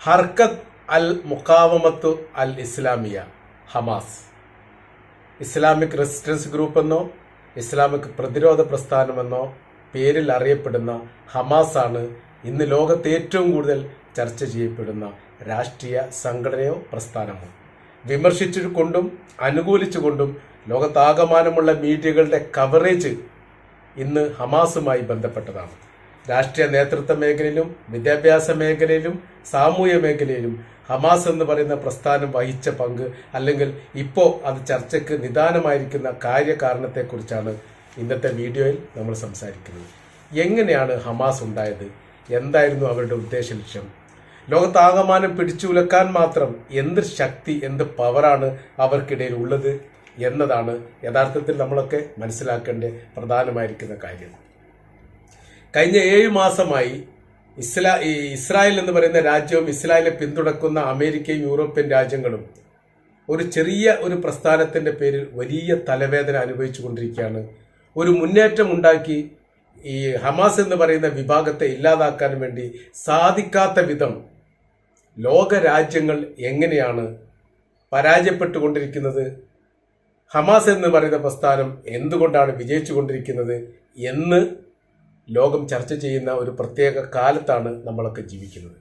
Harakat al Muqawama al Islamiya Hamas. Islamic resistance group എന്നോ Islamic പ്രതിരോധ പ്രസ്ഥാനമെന്നോ പേരിൽ അറിയപ്പെടുന്ന ഹമാസ് ആണ് ഇന്ന് ലോകത്ത് ഏറ്റവും കൂടുതൽ ചർച്ച ചെയ്യപ്പെടുന്ന രാഷ്ട്രീയ സംഘടനയോ പ്രസ്ഥാനമോ. വിമർശിച്ചുകൊണ്ടും അനുകൂലിച്ചുകൊണ്ടും ലോകത്താകമാനമുള്ള മീഡിയകളുടെ കവറേജ് ഇന്ന് ഹമാസുമായി ബന്ധപ്പെട്ടതാണ്. രാഷ്ട്രീയ നേതൃത്വ മേഖലയിലും വിദ്യാഭ്യാസ മേഖലയിലും സാമൂഹ്യ മേഖലയിലും ഹമാസ് എന്ന് പറയുന്ന പ്രസ്ഥാനം വഹിച്ച പങ്ക് അല്ലെങ്കിൽ ഇപ്പോൾ അത് ചർച്ചയ്ക്ക് നിദാനമായിരിക്കുന്ന കാര്യകാരണത്തെക്കുറിച്ചാണ് ഇന്നത്തെ വീഡിയോയിൽ നമ്മൾ സംസാരിക്കുന്നത്. എങ്ങനെയാണ് ഹമാസ് ഉണ്ടായത്? എന്തായിരുന്നു അവരുടെ ഉദ്ദേശ ലക്ഷ്യം? ലോകത്താകമാനം പിടിച്ചുലക്കാൻ മാത്രം എന്ത് ശക്തി എന്ത് പവറാണ് അവർക്കിടയിൽ ഉള്ളത് എന്നതാണ് യഥാർത്ഥത്തിൽ നമ്മളൊക്കെ മനസ്സിലാക്കേണ്ട പ്രധാനമായിരിക്കുന്ന കാര്യം. കഴിഞ്ഞ ഏഴ് മാസമായി ഇസ്ലാ ഈ ഇസ്രായേൽ എന്ന് പറയുന്ന രാജ്യവും ഇസ്രായേലിനെ പിന്തുണക്കുന്ന അമേരിക്കയും യൂറോപ്യൻ രാജ്യങ്ങളും ഒരു ചെറിയ ഒരു പ്രസ്ഥാനത്തിന്റെ പേരിൽ വലിയ തലവേദന അനുഭവിച്ചു കൊണ്ടിരിക്കുകയാണ്. ഒരു മുന്നേറ്റം ഉണ്ടാക്കി ഈ ഹമാസ് എന്ന് പറയുന്ന വിഭാഗത്തെ ഇല്ലാതാക്കാൻ വേണ്ടി സാധിക്കാത്ത വിധം ലോക രാജ്യങ്ങൾ എങ്ങനെയാണ് പരാജയപ്പെട്ടുകൊണ്ടിരിക്കുന്നത്? ഹമാസ് എന്ന് പറയുന്ന പ്രസ്ഥാനം എന്തുകൊണ്ടാണ് വിജയിച്ചു കൊണ്ടിരിക്കുന്നത് എന്ന് ലോകം ചർച്ച ചെയ്യുന്ന ഒരു പ്രത്യേക കാലത്താണ് നമ്മളൊക്കെ ജീവിക്കുന്നത്.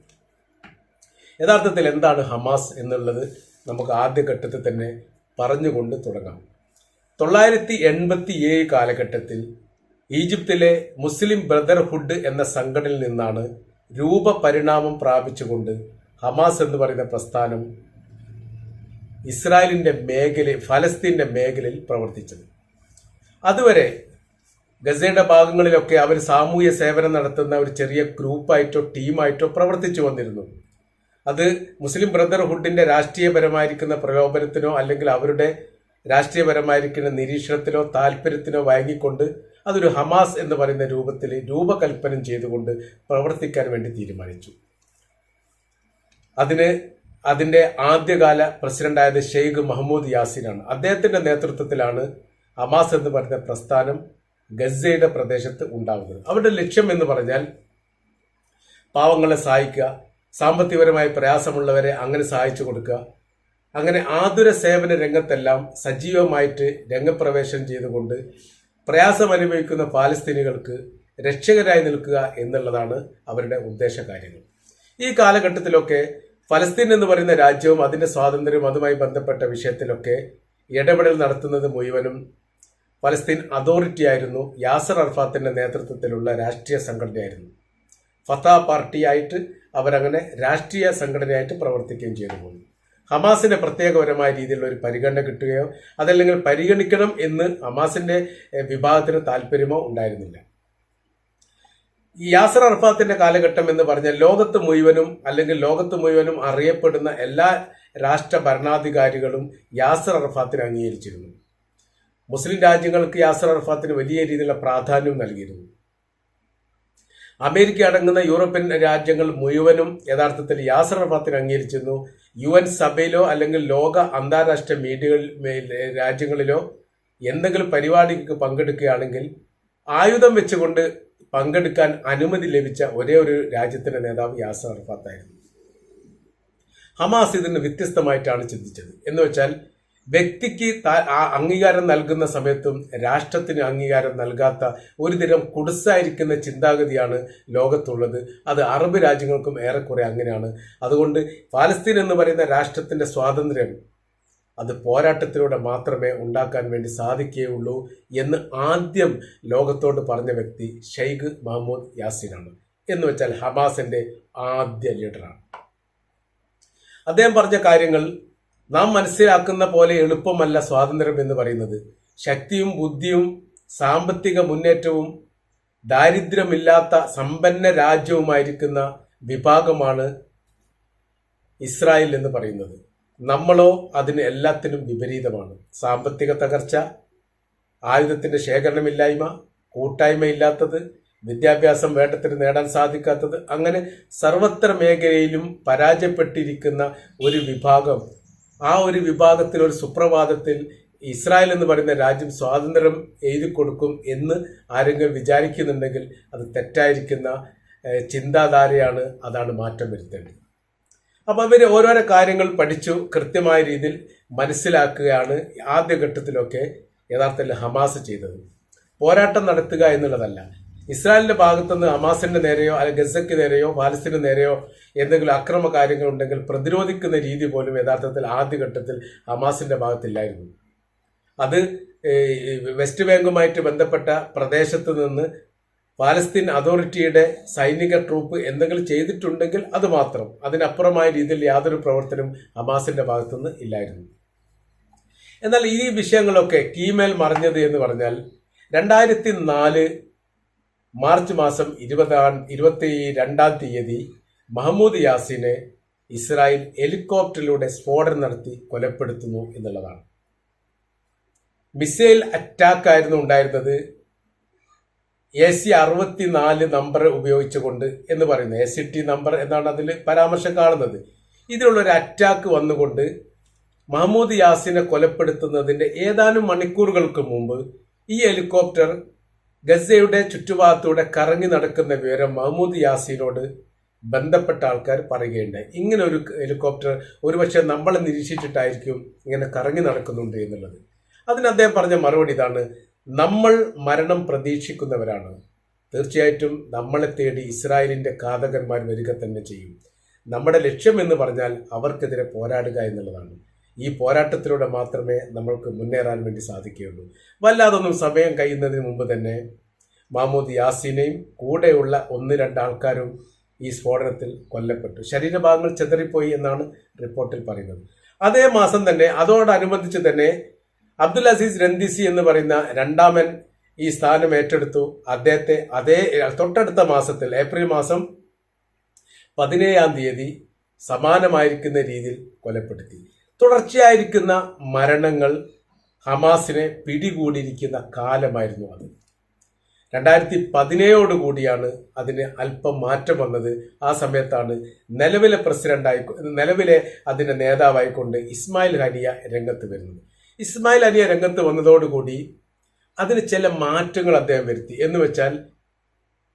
യഥാർത്ഥത്തിൽ എന്താണ് ഹമാസ് എന്നുള്ളത് നമുക്ക് ആദ്യഘട്ടത്തിൽ തന്നെ പറഞ്ഞുകൊണ്ട് തുടങ്ങാം. തൊള്ളായിരത്തി എൺപത്തി ഏഴ് കാലഘട്ടത്തിൽ ഈജിപ്തിലെ മുസ്ലിം ബ്രദർഹുഡ് എന്ന സംഘടനയിൽ നിന്നാണ് രൂപപരിണാമം പ്രാപിച്ചുകൊണ്ട് ഹമാസ് എന്ന് പറയുന്ന പ്രസ്ഥാനം ഇസ്രായേലിന്റെ മേഖല ഫലസ്തീന്റെ മേഖലയിൽ പ്രവർത്തിച്ചത്. അതുവരെ ഗസയുടെ ഭാഗങ്ങളിലൊക്കെ അവർ സാമൂഹ്യ സേവനം നടത്തുന്ന ഒരു ചെറിയ ഗ്രൂപ്പായിട്ടോ ടീമായിട്ടോ പ്രവർത്തിച്ചു വന്നിരുന്നു. അത് മുസ്ലിം ബ്രദർഹുഡിന്റെ രാഷ്ട്രീയപരമായിരിക്കുന്ന പ്രലോഭനത്തിനോ അല്ലെങ്കിൽ അവരുടെ രാഷ്ട്രീയപരമായിരിക്കുന്ന നിരീക്ഷണത്തിനോ താല്പര്യത്തിനോ വഴങ്ങിക്കൊണ്ട് അതൊരു ഹമാസ് എന്ന് പറയുന്ന രൂപത്തിൽ രൂപകൽപ്പന ചെയ്തുകൊണ്ട് പ്രവർത്തിക്കാൻ വേണ്ടി തീരുമാനിച്ചു. അതിന് അതിന്റെ ആദ്യകാല പ്രസിഡന്റായത് ഷെയ്ഖ് മഹമ്മൂദ് യാസിനാണ്. അദ്ദേഹത്തിന്റെ നേതൃത്വത്തിലാണ് ഹമാസ് എന്ന് പറയുന്ന പ്രസ്ഥാനം ഗസയുടെ പ്രദേശത്ത് ഉണ്ടാകുന്നത് അവരുടെ ലക്ഷ്യം എന്ന് പറഞ്ഞാൽ പാവങ്ങളെ സഹായിക്കുക സാമ്പത്തികപരമായി പ്രയാസമുള്ളവരെ അങ്ങനെ സഹായിച്ചു കൊടുക്കുക അങ്ങനെ ആതുര സേവന രംഗത്തെല്ലാം സജീവമായിട്ട് രംഗപ്രവേശം ചെയ്തുകൊണ്ട് പ്രയാസം അനുഭവിക്കുന്ന പാലസ്തീനികൾക്ക് രക്ഷകരായി നിൽക്കുക എന്നുള്ളതാണ് അവരുടെ ഉദ്ദേശ കാര്യങ്ങൾ ഈ കാലഘട്ടത്തിലൊക്കെ ഫലസ്തീൻ എന്ന് പറയുന്ന രാജ്യവും അതിന്റെ സ്വാതന്ത്ര്യവും അതുമായി ബന്ധപ്പെട്ട വിഷയത്തിലൊക്കെ ഇടപെടൽ നടത്തുന്നത് മുഴുവനും ഫലസ്തീൻ അതോറിറ്റി ആയിരുന്നു യാസർ അർഫാത്തിന്റെ നേതൃത്വത്തിലുള്ള രാഷ്ട്രീയ സംഘടനയായിരുന്നു. ഫത്ത പാർട്ടിയായിട്ട് അവരങ്ങനെ രാഷ്ട്രീയ സംഘടനയായിട്ട് പ്രവർത്തിക്കുകയും ചെയ്തു പോകുന്നു ഹമാസിന് പ്രത്യേകപരമായ രീതിയിലുള്ള ഒരു പരിഗണന കിട്ടുകയോ അതല്ലെങ്കിൽ പരിഗണിക്കണം എന്ന് ഹമാസിന്റെ വിഭാഗത്തിന് താല്പര്യമോ ഉണ്ടായിരുന്നില്ല. ഈ യാസർ അർഫാത്തിന്റെ കാലഘട്ടം എന്ന് പറഞ്ഞാൽ ലോകത്ത് മുഴുവനും അല്ലെങ്കിൽ ലോകത്ത് മുഴുവനും അറിയപ്പെടുന്ന എല്ലാ രാഷ്ട്ര ഭരണാധികാരികളും യാസർ അർഫാത്തിന് അംഗീകരിച്ചിരുന്നു. മുസ്ലിം രാജ്യങ്ങൾക്ക് യാസർ അറഫാത്തിന് വലിയ രീതിയിലുള്ള പ്രാധാന്യം നൽകിയിരുന്നു. അമേരിക്ക അടങ്ങുന്ന യൂറോപ്യൻ രാജ്യങ്ങൾ മുഴുവനും യഥാർത്ഥത്തിൽ യാസർ അറഫാത്തിന് അംഗീകരിച്ചിരുന്നു. യു എൻ സഭയിലോ അല്ലെങ്കിൽ ലോക അന്താരാഷ്ട്ര മീഡിയകളിൽ രാജ്യങ്ങളിലോ എന്തെങ്കിലും പരിപാടിക്ക് പങ്കെടുക്കുകയാണെങ്കിൽ ആയുധം വെച്ചുകൊണ്ട് പങ്കെടുക്കാൻ അനുമതി ലഭിച്ച ഒരേ ഒരു രാജ്യത്തിന്റെ നേതാവ് യാസർ അറഫാത്തായിരുന്നു. ഹമാസ് ഇതിന് വ്യത്യസ്തമായിട്ടാണ് ചിന്തിച്ചത്. എന്ന് വെച്ചാൽ വ്യക്തിക്ക് അംഗീകാരം നൽകുന്ന സമയത്തും രാഷ്ട്രത്തിന് അംഗീകാരം നൽകാത്ത ഒരു ഒരുതരം കുടുസായിരിക്കുന്ന ചിന്താഗതിയാണ് ലോകത്തുള്ളത്. അത് അറബ് രാജ്യങ്ങൾക്കും ഏറെക്കുറെ അങ്ങനെയാണ്. അതുകൊണ്ട് പാലസ്തീൻ എന്ന് പറയുന്ന രാഷ്ട്രത്തിന്റെ സ്വാതന്ത്ര്യം അത് പോരാട്ടത്തിലൂടെ മാത്രമേ ഉണ്ടാക്കാൻ വേണ്ടി സാധിക്കുകയുള്ളൂ എന്ന് ആദ്യം ലോകത്തോട് പറഞ്ഞ വ്യക്തി ഷെയ്ഖ് മഹമ്മൂദ് യാസിനാണ്. എന്ന് വെച്ചാൽ ഹമാസിന്റെ ആദ്യ ലീഡറാണ്. അദ്ദേഹം പറഞ്ഞ കാര്യങ്ങൾ നാം മനസ്സിലാക്കുന്ന പോലെ എളുപ്പമല്ല സ്വാതന്ത്ര്യം എന്ന് പറയുന്നത്. ശക്തിയും ബുദ്ധിയും സാമ്പത്തിക മുന്നേറ്റവും ദാരിദ്ര്യമില്ലാത്ത സമ്പന്ന രാജ്യവുമായിരിക്കുന്ന വിഭാഗമാണ് ഇസ്രായേൽ എന്ന് പറയുന്നത്. നമ്മളോ അതിന് എല്ലാത്തിനും വിപരീതമാണ്. സാമ്പത്തിക തകർച്ച ആയുധത്തിന്റെ ശേഖരണമില്ലായ്മ കൂട്ടായ്മയില്ലാത്തത് വിദ്യാഭ്യാസം വേണ്ടത്തിന് നേടാൻ സാധിക്കാത്തത് അങ്ങനെ സർവത്ര മേഖലയിലും പരാജയപ്പെട്ടിരിക്കുന്ന ഒരു വിഭാഗം ആ ഒരു വിഭാഗത്തിൽ ഒരു സുപ്രഭാതത്തിൽ ഇസ്രായേൽ എന്ന് പറയുന്ന രാജ്യം സ്വാതന്ത്ര്യം എഴുതി കൊടുക്കും എന്ന് ആരെങ്കിലും വിചാരിക്കുന്നുണ്ടെങ്കിൽ അത് തെറ്റായിരിക്കുന്ന ചിന്താധാരയാണ് അതാണ് മാറ്റം വരുത്തേണ്ടത്. അപ്പോൾ അവർ ഓരോരോ കാര്യങ്ങൾ പഠിച്ചു കൃത്യമായ രീതിയിൽ മനസ്സിലാക്കുകയാണ് ആദ്യഘട്ടത്തിലൊക്കെ യഥാർത്ഥത്തിൽ ഹമാസ് ചെയ്തത്. പോരാട്ടം നടത്തുക എന്നുള്ളതല്ല ഇസ്രായേലിന്റെ ഭാഗത്തുനിന്ന് ഹമാസിന്റെ നേരെയോ അല്ലെങ്കിൽ ഗസയ്ക്ക് നേരെയോ പാലസ്തീന് നേരെയോ എന്തെങ്കിലും അക്രമ കാര്യങ്ങൾ ഉണ്ടെങ്കിൽ പ്രതിരോധിക്കുന്ന രീതി പോലും യഥാർത്ഥത്തിൽ ആദ്യഘട്ടത്തിൽ ഹമാസിന്റെ ഭാഗത്തില്ലായിരുന്നു. അത് വെസ്റ്റ് ബാങ്കുമായിട്ട് ബന്ധപ്പെട്ട പ്രദേശത്ത് നിന്ന് പാലസ്തീൻ അതോറിറ്റിയുടെ സൈനിക ട്രൂപ്പ് എന്തെങ്കിലും ചെയ്തിട്ടുണ്ടെങ്കിൽ അത് മാത്രം. അതിനപ്പുറമായ രീതിയിൽ യാതൊരു പ്രവർത്തനവും ഹമാസിന്റെ ഭാഗത്തുനിന്ന് ഇല്ലായിരുന്നു. എന്നാൽ ഈ വിഷയങ്ങളൊക്കെ കീമേൽ മറിഞ്ഞത് എന്ന് പറഞ്ഞാൽ രണ്ടായിരത്തി നാല് മാർച്ച് മാസം ഇരുപതാം ഇരുപത്തി രണ്ടാം തീയതി മഹമ്മൂദ് യാസിനെ ഇസ്രായേൽ ഹെലികോപ്റ്ററിലൂടെ സ്ഫോടനം നടത്തി കൊലപ്പെടുത്തുന്നു എന്നുള്ളതാണ്. മിസൈൽ അറ്റാക്ക് ആയിരുന്നു ഉണ്ടായിരുന്നത്. എ സി അറുപത്തിനാല് നമ്പർ ഉപയോഗിച്ചുകൊണ്ട് എന്ന് പറയുന്നത്. എ സി ടി നമ്പർ എന്നാണ് അതിൽ പരാമർശം കാണുന്നത്. ഇതിനുള്ളൊരു അറ്റാക്ക് വന്നുകൊണ്ട് മഹമ്മൂദ് യാസിനെ കൊലപ്പെടുത്തുന്നതിന്റെ ഏതാനും മണിക്കൂറുകൾക്ക് മുമ്പ് ഈ ഹെലികോപ്റ്റർ ഗസയുടെ ചുറ്റുഭാഗത്തൂടെ കറങ്ങി നടക്കുന്ന വിവരം മഹമ്മൂദ് യാസീനോട് ബന്ധപ്പെട്ട ആൾക്കാർ പറയുകയുണ്ടായി. ഇങ്ങനെ ഒരു ഹെലികോപ്റ്റർ ഒരുപക്ഷെ നമ്മളെ നിരീക്ഷിച്ചിട്ടായിരിക്കും ഇങ്ങനെ കറങ്ങി നടക്കുന്നുണ്ട് എന്നുള്ളത്. അതിന് അദ്ദേഹം പറഞ്ഞ മറുപടി ഇതാണ് നമ്മൾ മരണം പ്രതീക്ഷിക്കുന്നവരാണ്. തീർച്ചയായിട്ടും നമ്മളെ തേടി ഇസ്രായേലിന്റെ ഘാതകന്മാർ വരിക തന്നെ ചെയ്യും. നമ്മുടെ ലക്ഷ്യം എന്ന് പറഞ്ഞാൽ അവർക്കെതിരെ പോരാടുക എന്നുള്ളതാണ്. ഈ പോരാട്ടത്തിലൂടെ മാത്രമേ നമ്മൾക്ക് മുന്നേറാൻ വേണ്ടി സാധിക്കുകയുള്ളൂ. വല്ലാതൊന്നും സമയം കഴിയുന്നതിന് മുമ്പ് തന്നെ മാമൂദ് യാസിനെയും കൂടെയുള്ള ഒന്ന് രണ്ട് ആൾക്കാരും ഈ സ്ഫോടനത്തിൽ കൊല്ലപ്പെട്ടു. ശരീരഭാഗങ്ങൾ ചെതറിപ്പോയി എന്നാണ് റിപ്പോർട്ടിൽ പറയുന്നത്. അതേ മാസം തന്നെ അതോടനുബന്ധിച്ച് തന്നെ അബ്ദുൽ അസീസ് രന്ദിസി എന്ന് പറയുന്ന രണ്ടാമൻ ഈ സ്ഥാനം ഏറ്റെടുത്തു. അദ്ദേഹത്തെ അതേ തൊട്ടടുത്ത മാസത്തിൽ ഏപ്രിൽ മാസം പതിനേഴാം തീയതി സമാനമായിരിക്കുന്ന രീതിയിൽ കൊലപ്പെടുത്തി. തുടർച്ചയായിരിക്കുന്ന മരണങ്ങൾ ഹമാസിനെ പിടികൂടിയിരിക്കുന്ന കാലമായിരുന്നു അത്. രണ്ടായിരത്തി പതിനേഴോട് കൂടിയാണ് അതിന് അല്പം മാറ്റം വന്നത്. ആ സമയത്താണ് നിലവിലെ പ്രസിഡന്റായി നിലവിലെ അതിന്റെ നേതാവായിക്കൊണ്ട് ഇസ്മായിൽ ഹനിയ രംഗത്ത് വരുന്നത്. ഇസ്മായിൽ ഹനിയ രംഗത്ത് വന്നതോടുകൂടി അതിന് ചില മാറ്റങ്ങൾ അദ്ദേഹം വരുത്തി. എന്ന് വെച്ചാൽ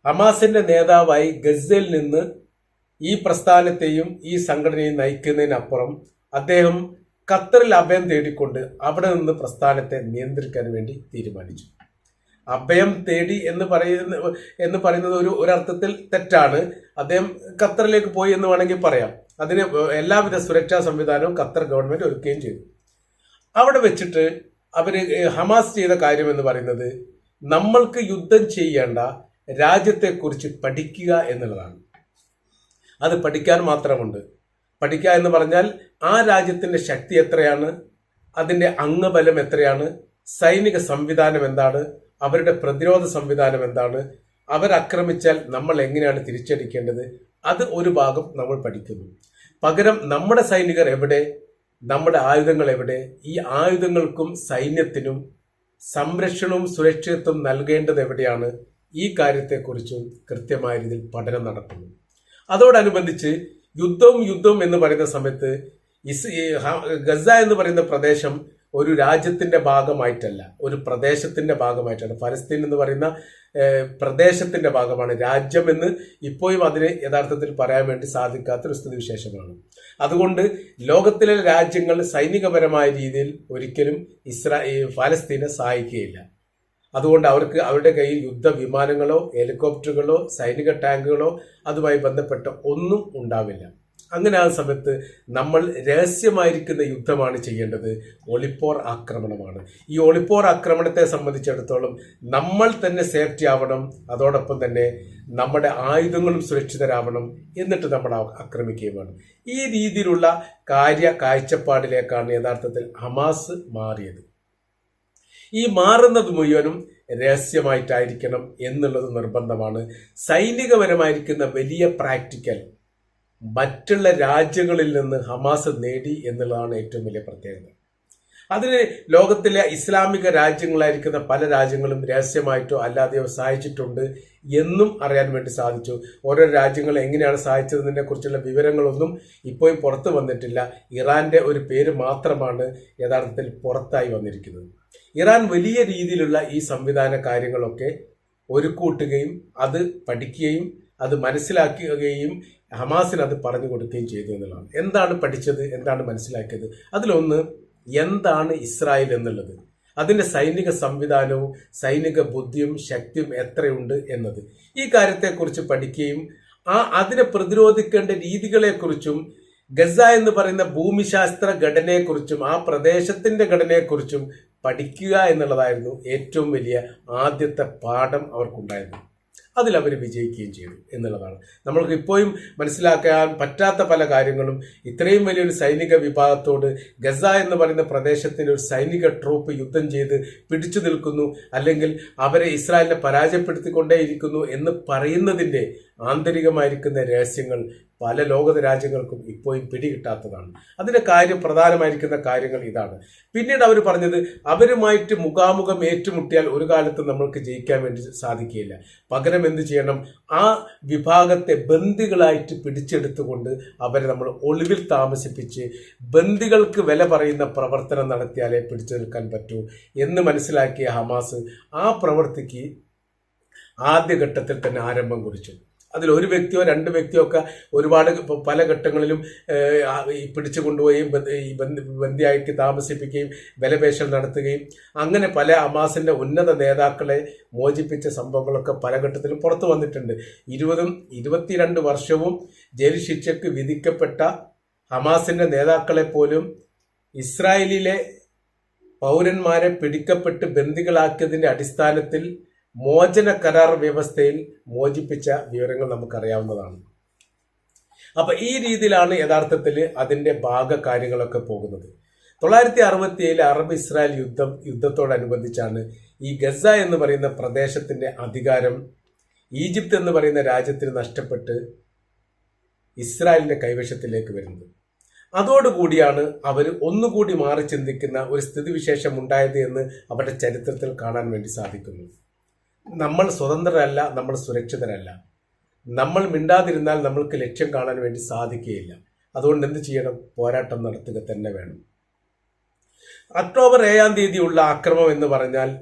ഹമാസിന്റെ നേതാവായി ഗസയിൽ നിന്ന് ഈ പ്രസ്ഥാനത്തെയും ഈ സംഘടനയും നയിക്കുന്നതിനപ്പുറം അദ്ദേഹം ഖത്തറിൽ അഭയം തേടിക്കൊണ്ട് അവിടെ നിന്ന് പ്രസ്ഥാനത്തെ നിയന്ത്രിക്കാൻ വേണ്ടി തീരുമാനിച്ചു. അഭയം തേടി എന്ന് പറയുന്ന എന്ന് പറയുന്നത് ഒരു ഒരർത്ഥത്തിൽ തെറ്റാണ്. അദ്ദേഹം ഖത്തറിലേക്ക് പോയി എന്ന് വേണമെങ്കിൽ പറയാം. അതിന് എല്ലാവിധ സുരക്ഷാ സംവിധാനവും ഖത്തർ ഗവൺമെന്റ് ഒരുക്കുകയും ചെയ്തു. അവിടെ വെച്ചിട്ട് അവർ ഹമാസ് ചെയ്ത കാര്യം എന്ന് പറയുന്നത് നമ്മൾക്ക് യുദ്ധം ചെയ്യേണ്ട രാജ്യത്തെക്കുറിച്ച് പഠിക്കുക എന്നുള്ളതാണ്. അത് പഠിക്കാൻ മാത്രമുണ്ട്. പഠിക്കുക എന്ന് പറഞ്ഞാൽ ആ രാജ്യത്തിന്റെ ശക്തി എത്രയാണ്? അതിന്റെ അംഗബലം എത്രയാണ്? സൈനിക സംവിധാനം എന്താണ്? അവരുടെ പ്രതിരോധ സംവിധാനം എന്താണ്? അവരാക്രമിച്ചാൽ നമ്മൾ എങ്ങനെയാണ് തിരിച്ചടിക്കേണ്ടത്? അത് ഒരു ഭാഗം നമ്മൾ പഠിക്കുന്നു. പകരം നമ്മുടെ സൈനികർ എവിടെ? നമ്മുടെ ആയുധങ്ങൾ എവിടെ? ഈ ആയുധങ്ങൾക്കും സൈന്യത്തിനും സംരക്ഷണവും സുരക്ഷിതത്വം നൽകേണ്ടത് എവിടെയാണ്? ഈ കാര്യത്തെക്കുറിച്ചും കൃത്യമായ രീതിയിൽ പഠനം നടത്തുന്നു. അതോടനുബന്ധിച്ച് യുദ്ധവും യുദ്ധം എന്ന് പറയുന്ന സമയത്ത് ഇസ് ഗസ എന്ന് പറയുന്ന പ്രദേശം ഒരു രാജ്യത്തിന്റെ ഭാഗമായിട്ടല്ല. ഒരു പ്രദേശത്തിന്റെ ഭാഗമായിട്ടാണ്. ഫലസ്തീൻ എന്ന് പറയുന്ന പ്രദേശത്തിന്റെ ഭാഗമാണ്. രാജ്യം എന്ന് ഇപ്പോഴും അതിനെ യഥാർത്ഥത്തിൽ പറയാൻ വേണ്ടി സാധിക്കാത്ത സാധിക്കാത്തൊരു സ്ഥിതിവിശേഷമാണ്. അതുകൊണ്ട് ലോകത്തിലെ രാജ്യങ്ങൾ സൈനികപരമായ രീതിയിൽ ഒരിക്കലും ഇസ്രായേൽ ഫലസ്തീനെ സഹായിക്കുകയില്ല. അതുകൊണ്ട് അവർക്ക് അവരുടെ കയ്യിൽ യുദ്ധ വിമാനങ്ങളോ ഹെലികോപ്റ്ററുകളോ സൈനിക ടാങ്കുകളോ അതുമായി ബന്ധപ്പെട്ട ഒന്നും ഉണ്ടാവില്ല. അങ്ങനെ ആ സമയത്ത് നമ്മൾ രഹസ്യമായിരിക്കുന്ന യുദ്ധമാണ് ചെയ്യേണ്ടത്. ഒളിപ്പോർ ആക്രമണമാണ്. ഈ ഒളിപ്പോർ ആക്രമണത്തെ സംബന്ധിച്ചിടത്തോളം നമ്മൾ തന്നെ സേഫ്റ്റി ആവണം. അതോടൊപ്പം തന്നെ നമ്മുടെ ആയുധങ്ങളും സുരക്ഷിതരാവണം എന്നിട്ട് നമ്മൾ ആക്രമിക്കുകയും വേണം. ഈ രീതിയിലുള്ള കാര്യ കാഴ്ചപ്പാടിലേക്കാണ് യഥാർത്ഥത്തിൽ ഹമാസ് മാറിയത്. ഈ മാറുന്നത് മുഴുവനും രഹസ്യമായിട്ടായിരിക്കണം എന്നുള്ളത് നിർബന്ധമാണ്. സൈനികപരമായിരിക്കുന്ന വലിയ പ്രാക്ടിക്കൽ മറ്റുള്ള രാജ്യങ്ങളിൽ നിന്ന് ഹമാസ് നേടി എന്നുള്ളതാണ് ഏറ്റവും വലിയ പ്രത്യേകത. അതിന് ലോകത്തിലെ ഇസ്ലാമിക രാജ്യങ്ങളായിരിക്കുന്ന പല രാജ്യങ്ങളും രഹസ്യമായിട്ടോ അല്ലാതെയോ സഹായിച്ചിട്ടുണ്ട് എന്നും അറിയാൻ വേണ്ടി സാധിച്ചു. ഓരോ രാജ്യങ്ങൾ എങ്ങനെയാണ് സഹായിച്ചതിനെ കുറിച്ചുള്ള വിവരങ്ങളൊന്നും ഇപ്പോഴും പുറത്തു വന്നിട്ടില്ല. ഇറാന്റെ ഒരു പേര് മാത്രമാണ് യഥാർത്ഥത്തിൽ പുറത്തായി വന്നിരിക്കുന്നത്. ഇറാൻ വലിയ രീതിയിലുള്ള ഈ സംവിധാന കാര്യങ്ങളൊക്കെ ഒരുക്കൂട്ടുകയും അത് പഠിക്കുകയും അത് മനസ്സിലാക്കുകയും ഹമാസിന് അത് പറഞ്ഞു കൊടുക്കുകയും ചെയ്തു എന്നുള്ളതാണ്. എന്താണ് പഠിച്ചത്? എന്താണ് മനസ്സിലാക്കിയത്? അതിലൊന്ന് എന്താണ് ഇസ്രായേൽ എന്നുള്ളത്. അതിന്റെ സൈനിക സംവിധാനവും സൈനിക ബുദ്ധിയും ശക്തിയും എത്രയുണ്ട് എന്നത്. ഈ കാര്യത്തെക്കുറിച്ച് പഠിക്കുകയും ആ അതിനെ പ്രതിരോധിക്കേണ്ട രീതികളെക്കുറിച്ചും ഗസ എന്ന് പറയുന്ന ഭൂമിശാസ്ത്ര ഘടനയെക്കുറിച്ചും ആ പ്രദേശത്തിന്റെ ഘടനയെക്കുറിച്ചും പഠിക്കുക എന്നുള്ളതായിരുന്നു ഏറ്റവും വലിയ ആദ്യത്തെ പാഠം അവർക്കുണ്ടായിരുന്നു അതിൽ അവർ വിജയിക്കുകയും ചെയ്തു എന്നുള്ളതാണ്. നമ്മൾക്ക് ഇപ്പോഴും മനസ്സിലാക്കാൻ പറ്റാത്ത പല കാര്യങ്ങളും ഇത്രയും വലിയൊരു സൈനിക വിഭാഗത്തോട് ഗസ എന്ന് പറയുന്ന പ്രദേശത്തിന് ഒരു സൈനിക ട്രൂപ്പ് യുദ്ധം ചെയ്ത് പിടിച്ചു നിൽക്കുന്നു അല്ലെങ്കിൽ അവരെ ഇസ്രായേലിനെ പരാജയപ്പെടുത്തിക്കൊണ്ടേയിരിക്കുന്നു എന്ന് പറയുന്നതിന്റെ ആന്തരികമായിരിക്കുന്ന രഹസ്യങ്ങൾ പല ലോക രാജ്യങ്ങൾക്കും ഇപ്പോഴും പിടികിട്ടാത്തതാണ്. അതിന്റെ കാര്യം പ്രധാനമായിരിക്കുന്ന കാര്യങ്ങൾ ഇതാണ്. പിന്നീട് അവർ പറഞ്ഞത് അവരുമായിട്ട് മുഖാമുഖം ഏറ്റുമുട്ടിയാൽ ഒരു കാലത്ത് നമ്മൾക്ക് ജയിക്കാൻ വേണ്ടി സാധിക്കുകയില്ല. പകരം എന്ത് ചെയ്യണം? ആ വിഭാഗത്തെ ബന്ദികളായിട്ട് പിടിച്ചെടുത്തുകൊണ്ട് അവരെ നമ്മൾ ഒളിവിൽ താമസിപ്പിച്ച് ബന്ദികൾക്ക് വില പറയുന്ന പ്രവർത്തനം നടത്തിയാലേ പിടിച്ചു നിൽക്കാൻ പറ്റൂ എന്ന് മനസ്സിലാക്കിയ ഹമാസ് ആ പ്രവൃത്തിക്ക് ആദ്യഘട്ടത്തിൽ തന്നെ ആരംഭം കുറിച്ചു. അതിൽ ഒരു വ്യക്തിയോ രണ്ട് വ്യക്തിയോ ഒക്കെ ഒരുപാട് പല ഘട്ടങ്ങളിലും പിടിച്ചു കൊണ്ടുപോയി ഈ ബന്ദിയാക്കി താമസിപ്പിക്കുകയും ബലപേശൽ നടത്തുകയും അങ്ങനെ പല അമാസിന്റെ ഉന്നത നേതാക്കളെ മോചിപ്പിച്ച സംഭവങ്ങളൊക്കെ പല ഘട്ടത്തിലും പുറത്തു വന്നിട്ടുണ്ട്. ഇരുപതും ഇരുപത്തിരണ്ട് വർഷവും ജയിൽ ശിക്ഷയ്ക്ക് വിധിക്കപ്പെട്ട ഹമാസിന്റെ നേതാക്കളെ പോലും ഇസ്രായേലിലെ പൗരന്മാരെ പിടിക്കപ്പെട്ട് ബന്ദികളാക്കിയതിന്റെ അടിസ്ഥാനത്തിൽ മോചന കരാർ വ്യവസ്ഥയിൽ മോചിപ്പിച്ച വിവരങ്ങൾ നമുക്കറിയാവുന്നതാണ്. അപ്പൊ ഈ രീതിയിലാണ് യഥാർത്ഥത്തിൽ അതിന്റെ ഭാഗ ഭാഗകാര്യങ്ങളൊക്കെ പോകുന്നത്. തൊള്ളായിരത്തി അറുപത്തി ഏഴിലെ അറബ് ഇസ്രായേൽ യുദ്ധം യുദ്ധത്തോടനുബന്ധിച്ചാണ് ഈ ഗസ എന്ന് പറയുന്ന പ്രദേശത്തിന്റെ അധികാരം ഈജിപ്ത് എന്ന് പറയുന്ന രാജ്യത്തിന് നഷ്ടപ്പെട്ട് ഇസ്രായേലിന്റെ കൈവശത്തിലേക്ക് വരുന്നത്. അതോടുകൂടിയാണ് അവർ ഒന്നുകൂടി മാറി ചിന്തിക്കുന്ന ഒരു സ്ഥിതിവിശേഷം ഉണ്ടായത് എന്ന് അവരുടെ ചരിത്രത്തിൽ കാണാൻ വേണ്ടി സാധിക്കുന്നു. നമ്മൾ സ്വതന്ത്രരല്ല നമ്മൾ സുരക്ഷിതരല്ല. നമ്മൾ മിണ്ടാതിരുന്നാൽ നമ്മൾക്ക് ലക്ഷ്യം കാണാൻ വേണ്ടി സാധിക്കുകയില്ല. അതുകൊണ്ട് എന്ത് ചെയ്യണം? പോരാട്ടം നടത്തുക തന്നെ വേണം. ഒക്ടോബർ ഏഴാം തീയതിയുള്ള ആക്രമം എന്ന് പറഞ്ഞാൽ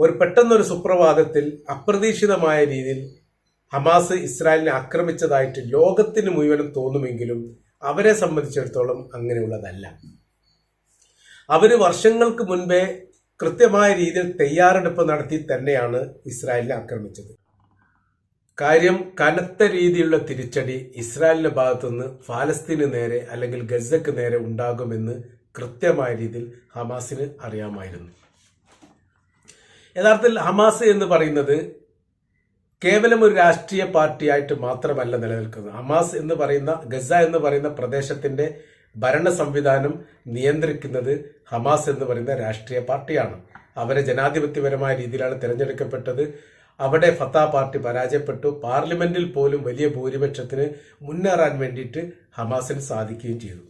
ഒരു പെട്ടെന്നൊരു സുപ്രഭാതത്തിൽ അപ്രതീക്ഷിതമായ രീതിയിൽ ഹമാസ് ഇസ്രായേലിനെ ആക്രമിച്ചതായിട്ട് ലോകത്തിന് മുഴുവനും തോന്നുമെങ്കിലും അവരെ സംബന്ധിച്ചിടത്തോളം അങ്ങനെയുള്ളതല്ല. അവർ വർഷങ്ങൾക്ക് മുൻപേ കൃത്യമായ രീതിയിൽ തയ്യാറെടുപ്പ് നടത്തി തന്നെയാണ് ഇസ്രായേലിനെ ആക്രമിച്ചത്. കാര്യം കനത്ത രീതിയിലുള്ള തിരിച്ചടി ഇസ്രായേലിന്റെ ഭാഗത്തുനിന്ന് ഫാലസ്തീന് നേരെ അല്ലെങ്കിൽ ഗസക്ക് നേരെ ഉണ്ടാകുമെന്ന് കൃത്യമായ രീതിയിൽ ഹമാസിന് അറിയാമായിരുന്നു. യഥാർത്ഥത്തിൽ ഹമാസ് എന്ന് പറയുന്നത് കേവലം ഒരു രാഷ്ട്രീയ പാർട്ടിയായിട്ട് മാത്രമല്ല നിലനിൽക്കുന്നത്. ഹമാസ് എന്ന് പറയുന്ന ഗസ എന്ന് പറയുന്ന പ്രദേശത്തിന്റെ ഭരണ സംവിധാനം നിയന്ത്രിക്കുന്നത് ഹമാസ് എന്ന് പറയുന്ന രാഷ്ട്രീയ പാർട്ടിയാണ്. അവരെ ജനാധിപത്യപരമായ രീതിയിലാണ് തിരഞ്ഞെടുക്കപ്പെട്ടത്. അവിടെ ഫത്ത പാർട്ടി പരാജയപ്പെട്ടു. പാർലമെന്റിൽ പോലും വലിയ ഭൂരിപക്ഷത്തിന് മുന്നേറാൻ വേണ്ടിയിട്ട് ഹമാസിന് സാധിക്കുകയും ചെയ്തു.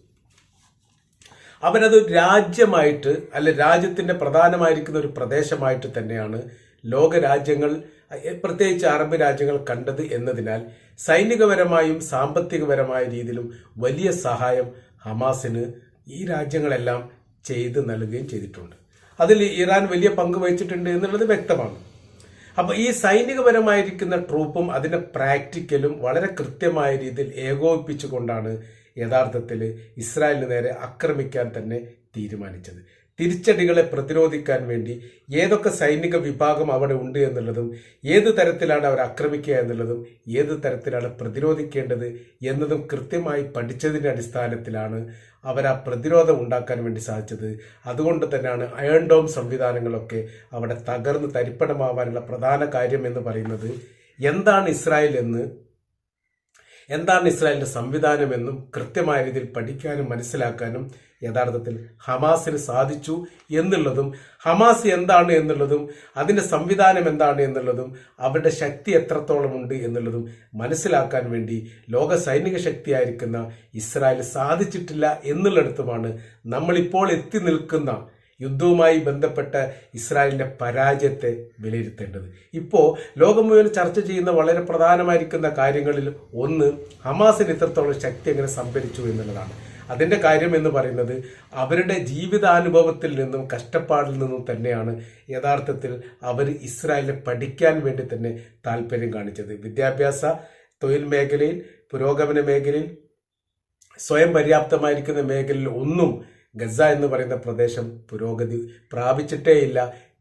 അവരത് രാജ്യമായിട്ട് അല്ലെ രാജ്യത്തിന്റെ പ്രധാനമായിരിക്കുന്ന ഒരു പ്രദേശമായിട്ട് തന്നെയാണ് ലോക രാജ്യങ്ങൾ പ്രത്യേകിച്ച് അറബ് രാജ്യങ്ങൾ കണ്ടത് എന്നതിനാൽ സൈനികപരമായും സാമ്പത്തികപരമായ രീതിയിലും വലിയ സഹായം ഹമാസിന് ഈ രാജ്യങ്ങളെല്ലാം ചെയ്ത് നൽകുകയും ചെയ്തിട്ടുണ്ട്. അതിൽ ഇറാൻ വലിയ പങ്ക് വഹിച്ചിട്ടുണ്ട് എന്നുള്ളത് വ്യക്തമാണ്. അപ്പോൾ ഈ സൈനികപരമായിരിക്കുന്ന ട്രൂപ്പും അതിന്റെ പ്രാക്ടിക്കലും വളരെ കൃത്യമായ രീതിയിൽ ഏകോപിപ്പിച്ചുകൊണ്ടാണ് യഥാർത്ഥത്തിൽ ഇസ്രായേലിന് നേരെ ആക്രമിക്കാൻ തന്നെ തീരുമാനിച്ചത്. തിരിച്ചടികളെ പ്രതിരോധിക്കാൻ വേണ്ടി ഏതൊക്കെ സൈനിക വിഭാഗം അവിടെ ഉണ്ട് എന്നുള്ളതും ഏത് തരത്തിലാണ് അവർ ആക്രമിക്കുക എന്നുള്ളതും ഏത് തരത്തിലാണ് പ്രതിരോധിക്കേണ്ടത് എന്നതും കൃത്യമായി പഠിച്ചതിന്റെ അടിസ്ഥാനത്തിലാണ് അവർ ആ പ്രതിരോധം ഉണ്ടാക്കാൻ വേണ്ടി സാധിച്ചത്. അതുകൊണ്ട് തന്നെയാണ് അയൺ ഡോം സംവിധാനങ്ങളൊക്കെ അവിടെ തകർന്ന് തരിപ്പണമാവാനുള്ള പ്രധാന കാര്യം എന്ന് പറയുന്നത് എന്താണ് ഇസ്രായേൽ എന്ന് എന്താണ് ഇസ്രായേലിന്റെ സംവിധാനമെന്നും കൃത്യമായ രീതിയിൽ പഠിക്കാനും മനസ്സിലാക്കാനും യഥാർത്ഥത്തിൽ ഹമാസിന് സാധിച്ചു എന്നുള്ളതും ഹമാസ് എന്താണ് എന്നുള്ളതും അതിന്റെ സംവിധാനം എന്താണ് എന്നുള്ളതും അവരുടെ ശക്തി എത്രത്തോളം ഉണ്ട് എന്നുള്ളതും മനസ്സിലാക്കാൻ വേണ്ടി ലോക സൈനിക ശക്തിയായിരിക്കുന്ന ഇസ്രായേൽ സാധിച്ചിട്ടില്ല എന്നുള്ളിടത്തുമാണ് നമ്മളിപ്പോൾ എത്തി നിൽക്കുന്ന യുദ്ധവുമായി ബന്ധപ്പെട്ട ഇസ്രായേലിന്റെ പരാജയത്തെ വിലയിരുത്തേണ്ടത്. ഇപ്പോൾ ലോകം മുഴുവൻ ചർച്ച ചെയ്യുന്ന വളരെ പ്രധാനമായിരിക്കുന്ന കാര്യങ്ങളിൽ ഒന്ന് ഹമാസിന് ഇത്രത്തോളം ശക്തി എങ്ങനെ സംഭരിച്ചു എന്നുള്ളതാണ്. അതിന്റെ കാര്യം എന്ന് പറയുന്നത് അവരുടെ ജീവിതാനുഭവത്തിൽ നിന്നും കഷ്ടപ്പാടിൽ നിന്നും തന്നെയാണ് യഥാർത്ഥത്തിൽ അവർ ഇസ്രായേലിനെ പഠിക്കാൻ വേണ്ടി തന്നെ താല്പര്യം കാണിച്ചത്. വിദ്യാഭ്യാസ തൊഴിൽ മേഖലയിൽ പുരോഗമന മേഖലയിൽ സ്വയം പര്യാപ്തമായിരിക്കുന്ന മേഖലയിൽ ഒന്നും ഗസ എന്ന് പറയുന്ന പ്രദേശം പുരോഗതി പ്രാപിച്ചിട്ടേയില്ല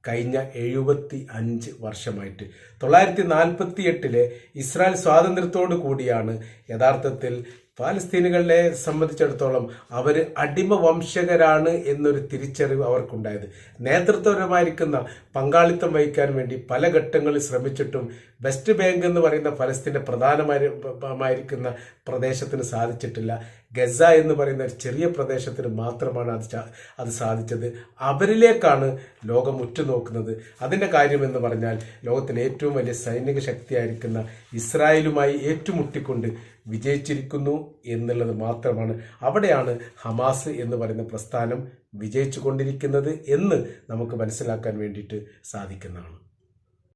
കഴിഞ്ഞ എഴുപത്തി അഞ്ച് വർഷമായിട്ട്. തൊള്ളായിരത്തി നാൽപ്പത്തി എട്ടിലെ ഇസ്രായേൽ സ്വാതന്ത്ര്യത്തോടു കൂടിയാണ് യഥാർത്ഥത്തിൽ പാലസ്തീനുകളെ സംബന്ധിച്ചിടത്തോളം അവർ അടിമ വംശകരാണ് എന്നൊരു തിരിച്ചറിവ് അവർക്കുണ്ടായത്. നേതൃത്വപരമായിരിക്കുന്ന പങ്കാളിത്തം വഹിക്കാൻ വേണ്ടി പല ഘട്ടങ്ങളിൽ ശ്രമിച്ചിട്ടും വെസ്റ്റ് ബാങ്ക് എന്ന് പറയുന്ന ഫലസ്തീന്റെ പ്രധാനമായിരിക്കുന്ന പ്രദേശത്തിന് സാധിച്ചിട്ടില്ല. ഗസ എന്ന് പറയുന്ന ഒരു ചെറിയ പ്രദേശത്തിന് മാത്രമാണ് അത് അത് സാധിച്ചത്. അവരിലേക്കാണ് ലോകം ഉറ്റുനോക്കുന്നത്. അതിന്റെ കാര്യമെന്ന് പറഞ്ഞാൽ ലോകത്തിലെ ഏറ്റവും വലിയ സൈനിക ശക്തിയായിരിക്കുന്ന ഇസ്രായേലുമായി ഏറ്റുമുട്ടിക്കൊണ്ട് വിജയിച്ചിരിക്കുന്നു എന്നുള്ളത് മാത്രമാണ്. അവിടെയാണ് ഹമാസ് എന്ന് പറയുന്ന പ്രസ്ഥാനം വിജയിച്ചു കൊണ്ടിരിക്കുന്നത് എന്ന് നമുക്ക് മനസ്സിലാക്കാൻ വേണ്ടിയിട്ട് സാധിക്കുന്നതാണ്.